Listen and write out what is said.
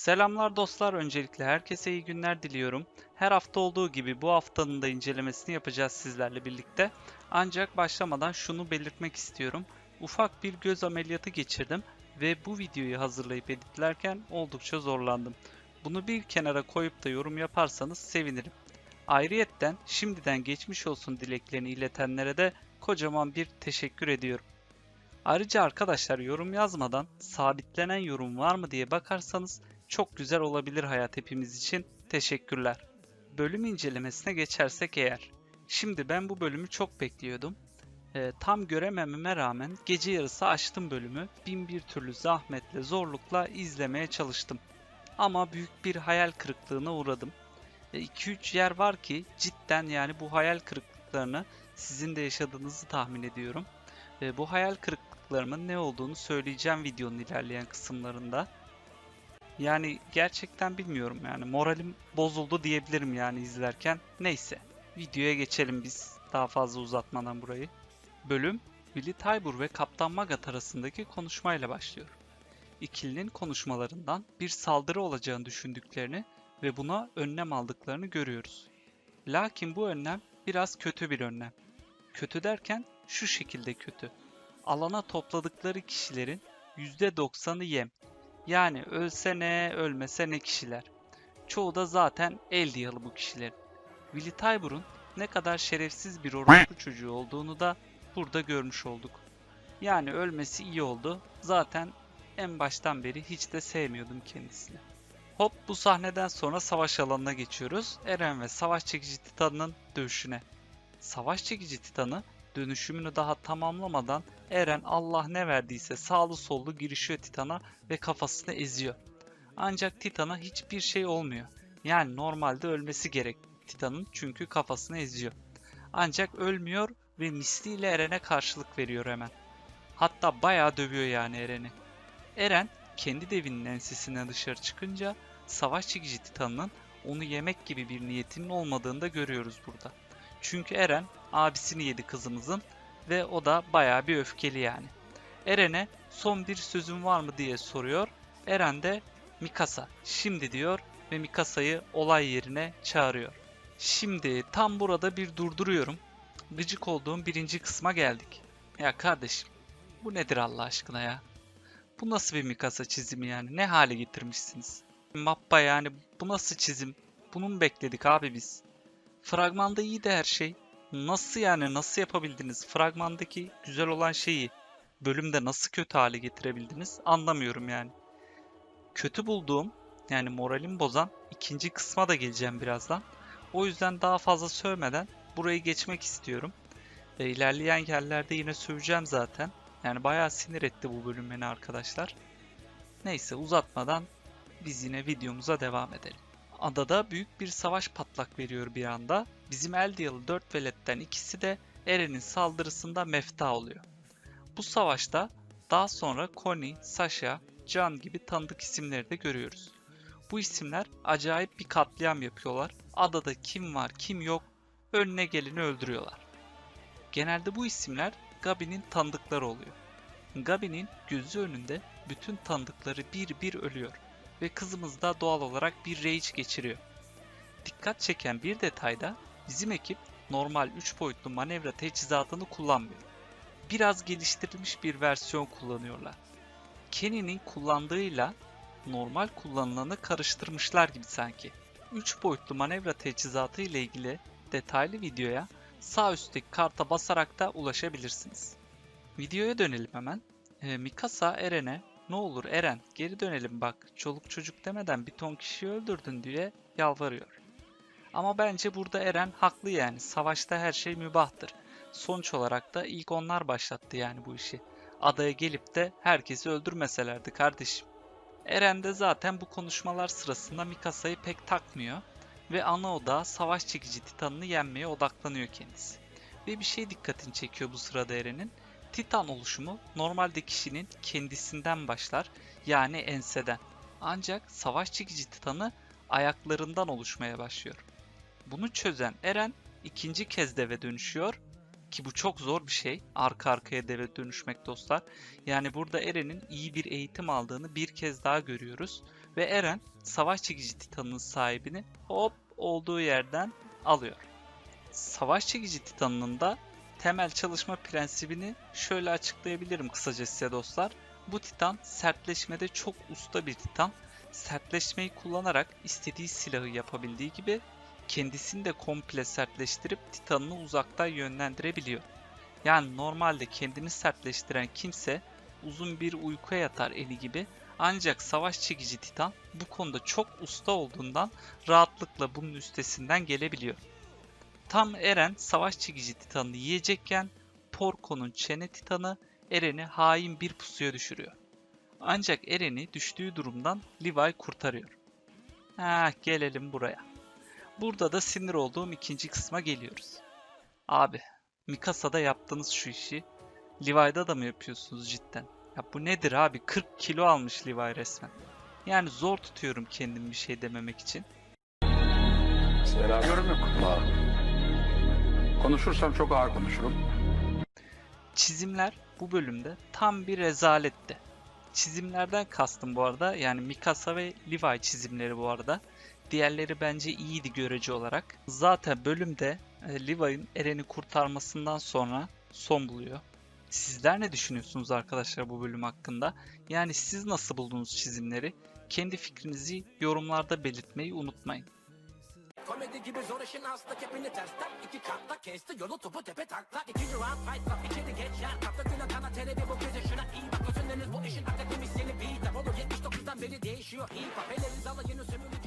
Selamlar dostlar. Öncelikle herkese iyi günler diliyorum. Her hafta olduğu gibi bu haftanın da incelemesini yapacağız sizlerle birlikte. Ancak başlamadan şunu belirtmek istiyorum. Ufak bir göz ameliyatı geçirdim ve bu videoyu hazırlayıp editlerken oldukça zorlandım. Bunu bir kenara koyup da yorum yaparsanız sevinirim. Ayrıyetten şimdiden geçmiş olsun dileklerini iletenlere de kocaman bir teşekkür ediyorum. Ayrıca arkadaşlar yorum yazmadan sabitlenen yorum var mı diye bakarsanız çok güzel olabilir hayat hepimiz için. Teşekkürler. Bölüm incelemesine geçersek eğer. Şimdi ben bu bölümü çok bekliyordum. Ee, tam göremememe rağmen gece yarısı açtım bölümü. Bin bir türlü zahmetle, zorlukla izlemeye çalıştım. Ama büyük bir hayal kırıklığına uğradım. 2-3 yer var ki cidden yani bu hayal kırıklıklarını sizin de yaşadığınızı tahmin ediyorum. Ve bu hayal kırıklıklarımın ne olduğunu söyleyeceğim videonun ilerleyen kısımlarında. Yani gerçekten bilmiyorum yani moralim bozuldu diyebilirim yani izlerken. Neyse videoya geçelim biz daha fazla uzatmadan burayı. Bölüm Willy Tybur ve Kaptan Magat arasındaki konuşmayla başlıyor. İkilinin konuşmalarından bir saldırı olacağını düşündüklerini ve buna önlem aldıklarını görüyoruz. Lakin bu önlem biraz kötü bir önlem. Kötü derken şu şekilde kötü. Alana topladıkları kişilerin %90'ı yem. Yani ölse ne, ölmese kişiler. Çoğu da zaten el diyalı bu kişilerin. Willy Tybur'un ne kadar şerefsiz bir orospu çocuğu olduğunu da burada görmüş olduk. Yani ölmesi iyi oldu. Zaten en baştan beri hiç de sevmiyordum kendisini. Hop bu sahneden sonra savaş alanına geçiyoruz. Eren ve savaş çekici Titan'ın dövüşüne. Savaş çekici Titan'ı dönüşümünü daha tamamlamadan Eren Allah ne verdiyse sağlı sollu girişiyor Titan'a ve kafasını eziyor. Ancak Titan'a hiçbir şey olmuyor. Yani normalde ölmesi gerek Titan'ın çünkü kafasını eziyor. Ancak ölmüyor ve misliyle Eren'e karşılık veriyor hemen. Hatta bayağı dövüyor yani Eren'i. Eren kendi devinin ensesinden dışarı çıkınca savaş çekici Titan'ın onu yemek gibi bir niyetinin olmadığını da görüyoruz burada. Çünkü Eren abisini yedi kızımızın ve o da bayağı bir öfkeli yani. Eren'e son bir sözün var mı diye soruyor. Eren de Mikasa şimdi diyor ve Mikasa'yı olay yerine çağırıyor. Şimdi tam burada bir durduruyorum. Gıcık olduğum birinci kısma geldik. Ya kardeşim bu nedir Allah aşkına ya? Bu nasıl bir Mikasa çizimi yani? Ne hale getirmişsiniz? Mappa yani bu nasıl çizim? Bunu mu bekledik abi biz? Fragmanda iyi de her şey. Nasıl yani nasıl yapabildiniz? Fragmandaki güzel olan şeyi bölümde nasıl kötü hale getirebildiniz? Anlamıyorum yani. Kötü bulduğum yani moralimi bozan ikinci kısma da geleceğim birazdan. O yüzden daha fazla sövmeden burayı geçmek istiyorum. E, ilerleyen yerlerde yine söveceğim zaten. Yani bayağı sinir etti bu bölüm beni arkadaşlar. Neyse uzatmadan biz yine videomuza devam edelim. Adada büyük bir savaş patlak veriyor bir anda. Bizim Eldiyalı 4 veletten ikisi de Eren'in saldırısında mefta oluyor. Bu savaşta daha sonra Connie, Sasha, Can gibi tanıdık isimleri de görüyoruz. Bu isimler acayip bir katliam yapıyorlar. Adada kim var kim yok önüne geleni öldürüyorlar. Genelde bu isimler Gabi'nin tanıdıkları oluyor. Gabi'nin gözü önünde bütün tanıdıkları bir bir ölüyor ve kızımız da doğal olarak bir rage geçiriyor. Dikkat çeken bir detayda bizim ekip normal 3 boyutlu manevra teçhizatını kullanmıyor. Biraz geliştirilmiş bir versiyon kullanıyorlar. Kenny'nin kullandığıyla normal kullanılanı karıştırmışlar gibi sanki. 3 boyutlu manevra teçhizatı ile ilgili detaylı videoya sağ üstteki karta basarak da ulaşabilirsiniz. Videoya dönelim hemen. Ee, Mikasa Eren'e ne olur Eren geri dönelim bak çoluk çocuk demeden bir ton kişiyi öldürdün diye yalvarıyor. Ama bence burada Eren haklı yani savaşta her şey mübahtır. Sonuç olarak da ilk onlar başlattı yani bu işi. Adaya gelip de herkesi öldürmeselerdi kardeşim. Eren de zaten bu konuşmalar sırasında Mikasa'yı pek takmıyor ve ana oda savaş çekici Titan'ını yenmeye odaklanıyor kendisi. Ve bir şey dikkatini çekiyor bu sırada Eren'in. Titan oluşumu normalde kişinin kendisinden başlar yani enseden. Ancak savaş çekici Titan'ı ayaklarından oluşmaya başlıyor. Bunu çözen Eren ikinci kez deve dönüşüyor ki bu çok zor bir şey. Arka arkaya deve dönüşmek dostlar. Yani burada Eren'in iyi bir eğitim aldığını bir kez daha görüyoruz. Ve Eren savaş çekici titanının sahibini hop olduğu yerden alıyor. Savaş çekici titanının da temel çalışma prensibini şöyle açıklayabilirim kısaca size dostlar. Bu titan sertleşmede çok usta bir titan. Sertleşmeyi kullanarak istediği silahı yapabildiği gibi kendisini de komple sertleştirip titanını uzaktan yönlendirebiliyor. Yani normalde kendini sertleştiren kimse uzun bir uykuya yatar eli gibi ancak savaş çekici titan bu konuda çok usta olduğundan rahatlıkla bunun üstesinden gelebiliyor. Tam Eren savaş çekici titanını yiyecekken Porco'nun çene titanı Eren'i hain bir pusuya düşürüyor. Ancak Eren'i düştüğü durumdan Levi kurtarıyor. Ha gelelim buraya. Burada da sinir olduğum ikinci kısma geliyoruz. Abi, Mikasa'da yaptığınız şu işi Levi'da da mı yapıyorsunuz cidden? Ya bu nedir abi? 40 kilo almış Levi resmen. Yani zor tutuyorum kendimi bir şey dememek için. Selam. Yorum yok. Konuşursam çok ağır konuşurum. Çizimler bu bölümde tam bir rezaletti. Çizimlerden kastım bu arada yani Mikasa ve Levi çizimleri bu arada. Diğerleri bence iyiydi görece olarak. Zaten bölümde e, Levi'nin Eren'i kurtarmasından sonra son buluyor. Sizler ne düşünüyorsunuz arkadaşlar bu bölüm hakkında? Yani siz nasıl buldunuz çizimleri? Kendi fikrinizi yorumlarda belirtmeyi unutmayın. Komedi gibi zor işin aslı kepini tersten iki katla kesti yolu topu tepe takla. İkinci round fight lap içeri geç yer Kapta güne kana telebi bu gece şuna iyi bak. Özünleriniz bu işin akademisini beat up Olur 79'dan beri değişiyor. Hip hop Elleriniz alayını sömürün